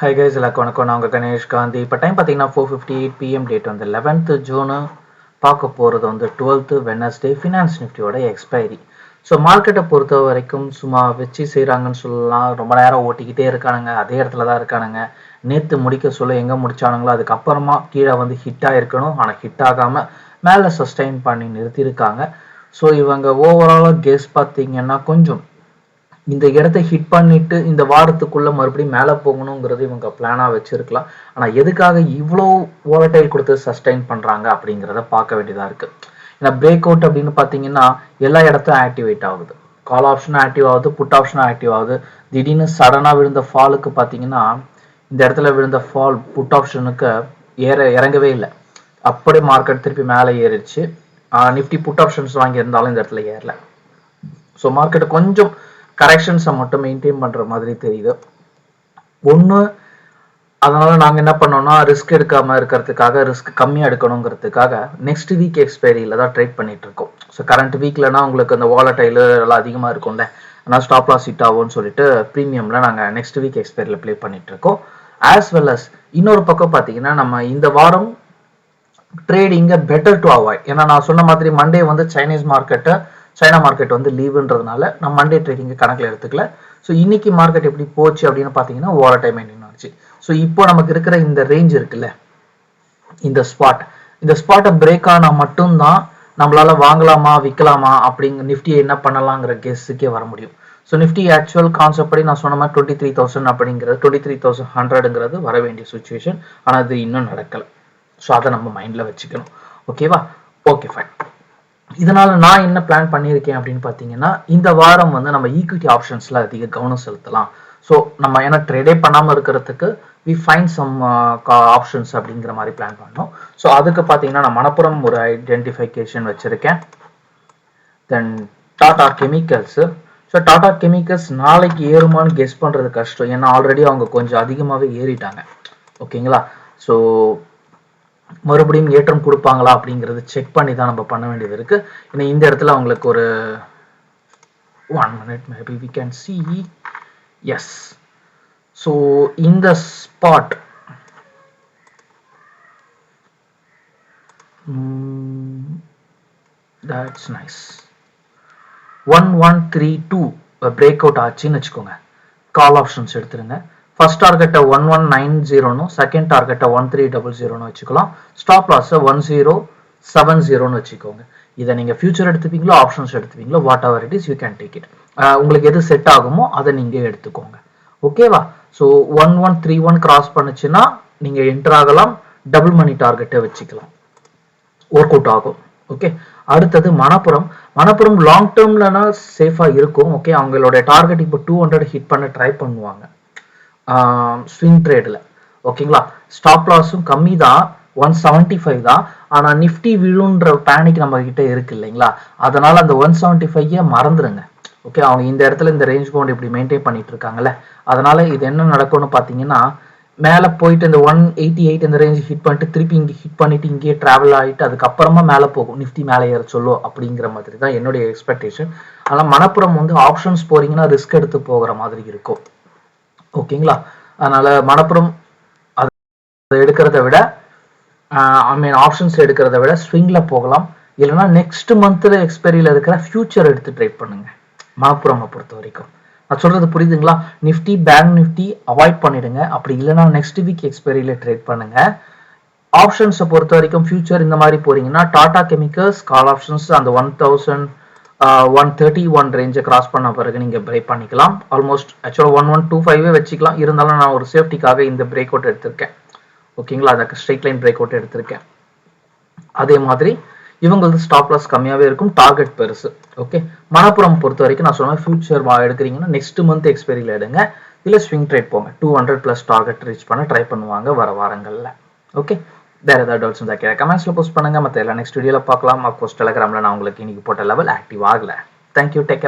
Hi guys எல்லாருக்கும் வணக்கம். நான் உங்கள் கணேஷ் காந்தி. இப்போ டைம் பார்த்தீங்கன்னா four fifty eight PM date வந்து லெவன்த்து ஜூனு பார்க்க போகிறது வந்து டுவெல்த்து வெனஸ்டே ஃபினான்ஸ் நிஃப்டியோட எக்ஸ்பைரி ஸோ மார்க்கெட்டை பொறுத்த வரைக்கும் சும்மா வச்சு செய்கிறாங்கன்னு சொல்லலாம். ரொம்ப நேரம் ஓட்டிக்கிட்டே இருக்கானுங்க. அதே இடத்துல தான் இருக்கானுங்க. நேற்று முடிக்க சொல்ல எங்கே முடிச்சானுங்களோ அதுக்கப்புறமா கீழே வந்து ஹிட் ஆகிருக்கணும் ஆனால் ஹிட் ஆகாமல் மேலே சஸ்டைன் பண்ணி நிறுத்தியிருக்காங்க. ஸோ இவங்க ஓவராலாக கெஸ் பார்த்தீங்கன்னா கொஞ்சம் இந்த இடத்த ஹிட் பண்ணிட்டு இந்த வாரத்துக்குள்ள மறுபடியும் மேலே போகணுங்கிறது இவங்க பிளானாக வச்சிருக்கலாம். ஆனால் எதுக்காக இவ்வளோ ஓலட்டைல் கொடுத்து சஸ்டைன் பண்ணுறாங்க அப்படிங்கிறத பார்க்க வேண்டியதாக இருக்கு. ஏன்னா பிரேக் அவுட் அப்படின்னு பார்த்தீங்கன்னா எல்லா இடத்தையும் ஆக்டிவேட் ஆகுது. கால் ஆப்ஷனும் ஆக்டிவ் ஆகுது புட் ஆப்ஷனும் ஆக்டிவ் ஆகுது. திடீர்னு சடனாக விழுந்த ஃபாலுக்கு பார்த்தீங்கன்னா இந்த இடத்துல விழுந்த ஃபால் புட் ஆப்ஷனுக்கு ஏற இறங்கவே இல்லை. அப்படியே மார்க்கெட் திருப்பி மேலே ஏறிடுச்சு. நிஃப்டி புட் ஆப்ஷன்ஸ் வாங்கியிருந்தாலும் இந்த இடத்துல ஏறல. ஸோ மார்க்கெட் கொஞ்சம் கரெக்ஷன்ஸை மட்டும் மெயின்டைன் பண்ணுற மாதிரி தெரியுது. ஒன்று அதனால நாங்கள் என்ன பண்ணோம்னா ரிஸ்க் எடுக்காமல் இருக்கிறதுக்காக ரிஸ்க் கம்மியாக எடுக்கணுங்கிறதுக்காக நெக்ஸ்ட் வீக் எக்ஸ்பைரியில் தான் ட்ரேட் பண்ணிட்டு இருக்கோம். ஸோ கரண்ட் வீக்லனா உங்களுக்கு அந்த வாலட்டைலு எல்லாம் அதிகமாக இருக்கும்ல. ஆனால் ஸ்டாப் லாஸ் ஹிட் ஆகும்னு சொல்லிட்டு ப்ரீமியமில் நாங்கள் நெக்ஸ்ட் வீக் எக்ஸ்பைரியில் ப்ளே பண்ணிட்டு இருக்கோம். ஆஸ் வெல் அஸ் இன்னொரு பக்கம் பார்த்தீங்கன்னா நம்ம இந்த வாரம் ட்ரேடிங்கை பெட்டர் டு அவாய்ட் ஏன்னா நான் சொன்ன மாதிரி மண்டே வந்து சைனீஸ் மார்க்கெட்டை சைனா மார்க்கெட் வந்து லீவுன்றதுனால நம்ம மண்டே ட்ரேடிங்கை கணக்கில் எடுத்துக்கல. ஸோ இன்னைக்கு மார்க்கெட் எப்படி போச்சு அப்படின்னு பார்த்தீங்கன்னா ஓவர டைம் மெயின்டைன் ஆச்சு ஸோ இப்போ நமக்கு இருக்கிற இந்த ரேஞ்ச் இருக்குல்ல இந்த ஸ்பாட் இந்த ஸ்பாட்டை பிரேக் ஆனால் மட்டும்தான் நம்மளால வாங்கலாமா விற்கலாமா அப்படிங்கிற நிஃப்டியை என்ன பண்ணலாங்கிற கெஸ்ஸுக்கே வர முடியும். ஸோ நிஃப்டி ஆக்சுவல் கான்செப்ட் படி நான் சொன்ன மாதிரி டுவெண்ட்டி த்ரீ தௌசண்ட் அப்படிங்கிறது டுவெண்ட்டி த்ரீ தௌசண்ட் ஹண்ட்ரடுங்கிறது வர வேண்டிய சுச்சுவேஷன் ஆனால் அது இன்னும் நடக்கலை. ஸோ அதை நம்ம மைண்டில் வச்சுக்கணும். ஓகேவா ஓகே ஃபைன் இதனால் நான் என்ன பிளான் பண்ணியிருக்கேன் அப்படின்னு பார்த்தீங்கன்னா இந்த வாரம் வந்து நம்ம ஈக்விட்டி ஆப்ஷன்ஸில் அதிக கவனம் செலுத்தலாம். ஸோ நம்ம ஏன்னா ட்ரேடே பண்ணாமல் இருக்கிறதுக்கு வி ஃபைன் சம் ஆப்ஷன்ஸ் அப்படிங்கிற மாதிரி பிளான் பண்ணோம். ஸோ அதுக்கு பார்த்தீங்கன்னா நான் மணப்புறம் ஒரு ஐடென்டிஃபிகேஷன் வச்சுருக்கேன். Then Tata Chemicals so Tata Chemicals நாளைக்கு ஏறுமான்னு கெஸ் பண்ணுறது கஷ்டம். ஏன்னா ஆல்ரெடி அவங்க கொஞ்சம் அதிகமாகவே ஏறிட்டாங்க. ஓகேங்களா ஸோ மறுபடியும் ஏற்றம் கொடுப்பாங்களா அப்படிங்கிறத செக் பண்ணி தான் நம்ம பண்ண வேண்டியது இருக்கு. ஏன்னா இந்த இடத்துல அவங்களுக்கு ஒரு one minute maybe we can see as so இந்த spot that's nice one one three two break out ஆச்சுன்னு வச்சுக்கோங்க. கால் ஆப்ஷன்ஸ் எடுத்துருங்க. ஃபர்ஸ்ட் டார்கெட்டை ஒன் ஒன் நைன் ஜீரோனும் செகண்ட் டார்கெட்டை ஒன் த்ரீ டபுள் ஜீரோன்னு வச்சுக்கலாம். ஸ்டாப் லாஸை ஒன் ஜீரோ செவன் ஜீரோன்னு வச்சுக்கோங்க. இதை நீங்கள் ஃபியூச்சர் எடுத்துப்பீங்களோ options எடுத்துப்பீங்களோ whatever it is you can take it உங்களுக்கு எது செட் ஆகுமோ அதை நீங்கள் எடுத்துக்கோங்க. ஓகேவா so one one three one cross பண்ணுச்சுன்னா நீங்கள் என்டர் ஆகலாம் டபுள் மணி டார்கெட்டை வச்சுக்கலாம். ஒர்க் அவுட் ஆகும். ஓகே அடுத்தது மணப்புறம். மணப்புறம் லாங் டேர்ம்லனா சேஃபாக இருக்கும். ஓகே அவங்களோட டார்கெட் இப்போ டூ ஹண்ட்ரட் ஹிட் பண்ண ட்ரை பண்ணுவாங்க. ஸ்விங் ட்ரேடில் ஓகேங்களா ஸ்டாப் லாஸும் கம்மி தான். ஒன் செவன்ட்டி ஃபைவ் தான். ஆனால் நிஃப்டி விழுன்ற பேனிக் நம்ம கிட்ட இருக்கு இல்லைங்களா? அதனால் அந்த ஒன் செவன்ட்டி ஃபைவ் மறந்துடுங்க ஓகே அவங்க இந்த இடத்துல இந்த ரேஞ்ச் பவுண்ட் இப்படி மெயின்டைன் பண்ணிட்டு இருக்காங்கல்ல? அதனால இது என்ன நடக்கும்னு பார்த்தீங்கன்னா மேலே போயிட்டு இந்த ஒன் எயிட்டி எயிட் இந்த ரேஞ்ச் ஹிட் பண்ணிட்டு திருப்பி இங்கே ஹிட் பண்ணிட்டு இங்கேயே ட்ராவல் ஆகிட்டு அதுக்கப்புறமா மேலே போகும். நிஃப்டி மேலே ஏற சொல்லும் அப்படிங்கிற மாதிரி தான் என்னுடைய எக்ஸ்பெக்டேஷன் ஆனால் மணப்புறம் வந்து ஆப்ஷன்ஸ் போறீங்கன்னா ரிஸ்க் எடுத்து போகிற மாதிரி இருக்கும். ஓகேங்களா? அதனால மனப்புறம் அதை எடுக்கிறத விட ஐ மீன் ஆப்ஷன்ஸ் எடுக்கிறத விட ஸ்விங்கில் போகலாம். இல்லைன்னா நெக்ஸ்ட் மந்த்தில் எக்ஸ்பைரியில் இருக்கிற ஃபியூச்சர் எடுத்து ட்ரை பண்ணுங்க. மணப்புறமை பொறுத்த வரைக்கும். நான் சொல்றது புரியுதுங்களா? நிஃப்டி பேங்க் நிஃப்டி அவாய்ட் பண்ணிடுங்க. அப்படி இல்லைன்னா நெக்ஸ்ட் வீக் எக்ஸ்பைரியில் ட்ரேட் பண்ணுங்க. ஆப்ஷன்ஸை பொறுத்த வரைக்கும் ஃபியூச்சர் இந்த மாதிரி போறீங்கன்னா டாடா கெமிக்கல்ஸ் கால் ஆப்ஷன்ஸ் அந்த one thousand one thirty one ரேஞ்சை cross பண்ண பிறகு நீங்கள் பிரேக் பண்ணிக்கலாம். ஆல்மோஸ்ட் ஆக்சுவலாக ஒன் ஒன் டூ ஃபைவே வச்சுக்கலாம். இருந்தாலும் நான் ஒரு சேஃப்டிக்காக இந்த பிரேக் அவுட் எடுத்திருக்கேன். ஓகேங்களா அதுக்கு ஸ்ட்ரெயிட் லைன் பிரேக் அவுட் எடுத்திருக்கேன். அதே மாதிரி இவங்களுக்கு ஸ்டாப் லாஸ் கம்மியாகவே இருக்கும். டார்கெட் பெருசு. ஓகே மணப்புறம் பொறுத்த வரைக்கும் நான் சொன்ன ஃபியூச்சர் எடுக்கிறீங்கன்னா நெக்ஸ்ட் மந்த் எக்ஸ்பைரியில் எடுங்க. இல்லை ஸ்விங் ட்ரேட் போங்க. Two hundred plus target reach பண்ண ட்ரை பண்ணுவாங்க வர வாரங்களில். ஓகே வேறு ஏதாவது டவுட்ஸ் இருந்தால் கேட்க கமெண்ட்ஸில் போஸ்ட் பண்ணுங்கள் மற்ற எல்லா நெக்ஸ்ட் வீடியோவில் பார்க்கலாம். அப்கோர்ஸ் டெலகிராமில் நான் உங்களுக்கு இன்னைக்கு போட்ட லெவல் ஆக்டிவ் ஆகலை. Thank you take